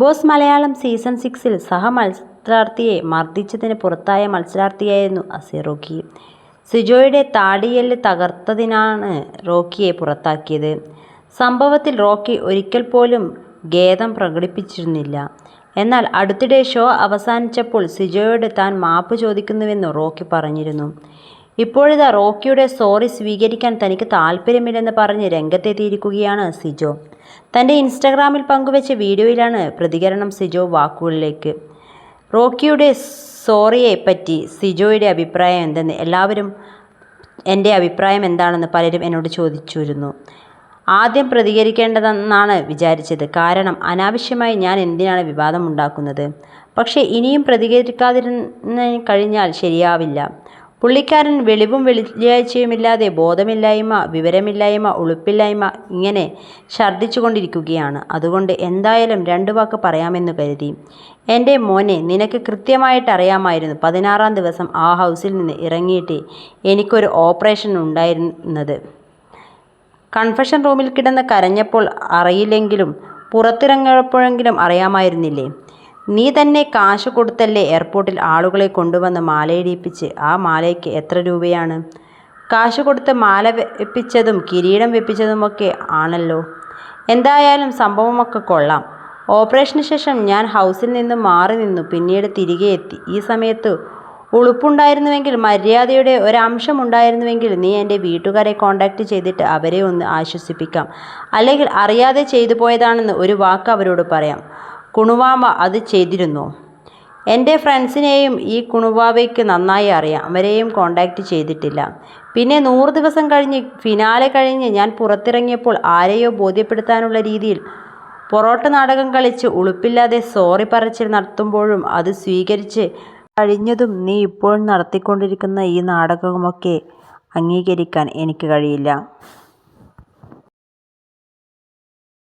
Boss Malayalam season സിക്സിൽ സഹ മത്സരാർത്ഥിയെ മർദ്ദിച്ചതിന് പുറത്തായ മത്സരാർത്ഥിയായിരുന്നു അസി റോക്കി. സിജോയുടെ താടിയെല്ല് തകർത്തതിനാണ് റോക്കിയെ പുറത്താക്കിയത്. സംഭവത്തിൽ റോക്കി ഒരിക്കൽ പോലും ഖേദം പ്രകടിപ്പിച്ചിരുന്നില്ല. എന്നാൽ അടുത്തിടെ ഷോ അവസാനിച്ചപ്പോൾ സിജോയോട് താൻ മാപ്പ് ചോദിക്കുന്നുവെന്ന് റോക്കി പറഞ്ഞിരുന്നു. ഇപ്പോഴിതാ റോക്കിയുടെ സോറി സ്വീകരിക്കാൻ തനിക്ക് താല്പര്യമില്ലെന്ന് പറഞ്ഞ് രംഗത്തെത്തിയിരിക്കുകയാണ് സിജോ. തന്റെ ഇൻസ്റ്റഗ്രാമിൽ പങ്കുവച്ച വീഡിയോയിലാണ് പ്രതികരണം സിജോ വാക്കുകളിലേക്ക്. റോക്കിയുടെ സോറിയെ പറ്റി സിജോയുടെ അഭിപ്രായം എന്തെന്ന് എല്ലാവരും എന്റെ അഭിപ്രായം എന്താണെന്ന് പലരും എന്നോട് ചോദിച്ചിരുന്നു. ആദ്യം പ്രതികരിക്കേണ്ടതെന്നാണ് വിചാരിച്ചത്. കാരണം അനാവശ്യമായി ഞാൻ എന്തിനാണ് വിവാദം ഉണ്ടാക്കുന്നത് പക്ഷേ ഇനിയും പ്രതികരിക്കാതിരുന്ന കഴിഞ്ഞാൽ ശരിയാവില്ല. പുള്ളിക്കാരൻ വെളിവും വെള്ളിയാഴ്ചയുമില്ലാതെ ബോധമില്ലായ്മ വിവരമില്ലായ്മ ഉളുപ്പില്ലായ്മ ഇങ്ങനെ ഛർദ്ദിച്ചുകൊണ്ടിരിക്കുകയാണ്. അതുകൊണ്ട് എന്തായാലും രണ്ടു വാക്ക് പറയാമെന്ന് കരുതി. എന്റെ മോനെ നിനക്ക് കൃത്യമായിട്ട് അറിയാമായിരുന്നു പതിനാറാം ദിവസം ആ ഹൗസിൽ നിന്ന് ഇറങ്ങിയിട്ട് എനിക്കൊരു ഓപ്പറേഷൻ ഉണ്ടായിരുന്നത്. കൺഫഷൻ റൂമിൽ കിടന്ന് കരഞ്ഞപ്പോൾ അറിയില്ലെങ്കിലും പുറത്തിറങ്ങിയപ്പോഴെങ്കിലും അറിയാമായിരുന്നില്ലേ? നീ തന്നെ കാശ് കൊടുത്തല്ലേ എയർപോർട്ടിൽ ആളുകളെ കൊണ്ടുവന്ന് മാലയിടിപ്പിച്ച് ആ മാലയ്ക്ക് എത്ര രൂപയാണ്? കാശ് കൊടുത്ത് മാല വെപ്പിച്ചതും കിരീടം വെപ്പിച്ചതുമൊക്കെ ആണല്ലോ. എന്തായാലും സംഭവമൊക്കെ കൊള്ളാം. ഓപ്പറേഷന് ശേഷം ഞാൻ ഹൗസിൽ നിന്ന് മാറി നിന്നു. പിന്നീട് തിരികെ എത്തി. ഈ സമയത്ത് ഉളുപ്പുണ്ടായിരുന്നുവെങ്കിൽ മര്യാദയുടെ ഒരംശം ഉണ്ടായിരുന്നുവെങ്കിൽ നീ എന്റെ വീട്ടുകാരെ കോണ്ടാക്ട് ചെയ്തിട്ട് അവരെ ഒന്ന് ആശ്വസിപ്പിക്കാം. അല്ലെങ്കിൽ അറിയാതെ ചെയ്തു പോയതാണെന്ന് ഒരു വാക്ക് അവരോട് പറയാം. കുണുവാമ അത് ചെയ്തിരുന്നു. എന്റെ ഫ്രണ്ട്സിനെയും ഈ കുണുവാവയ്ക്ക് നന്നായി അറിയാം. അവരെയും കോണ്ടാക്റ്റ് ചെയ്തിട്ടില്ല. പിന്നെ നൂറ് ദിവസം കഴിഞ്ഞ് ഫിനാലെ കഴിഞ്ഞ് ഞാൻ പുറത്തിറങ്ങിയപ്പോൾ ആരെയോ ബോധ്യപ്പെടുത്താനുള്ള രീതിയിൽ പൊറോട്ട നാടകം കളിച്ച് ഉളുപ്പില്ലാതെ സോറി പറച്ചിൽ നടത്തുമ്പോഴും അത് സ്വീകരിച്ച് കഴിഞ്ഞതും നീ ഇപ്പോൾ നടത്തിക്കൊണ്ടിരിക്കുന്ന ഈ നാടകമൊക്കെ അംഗീകരിക്കാൻ എനിക്ക് കഴിയില്ല.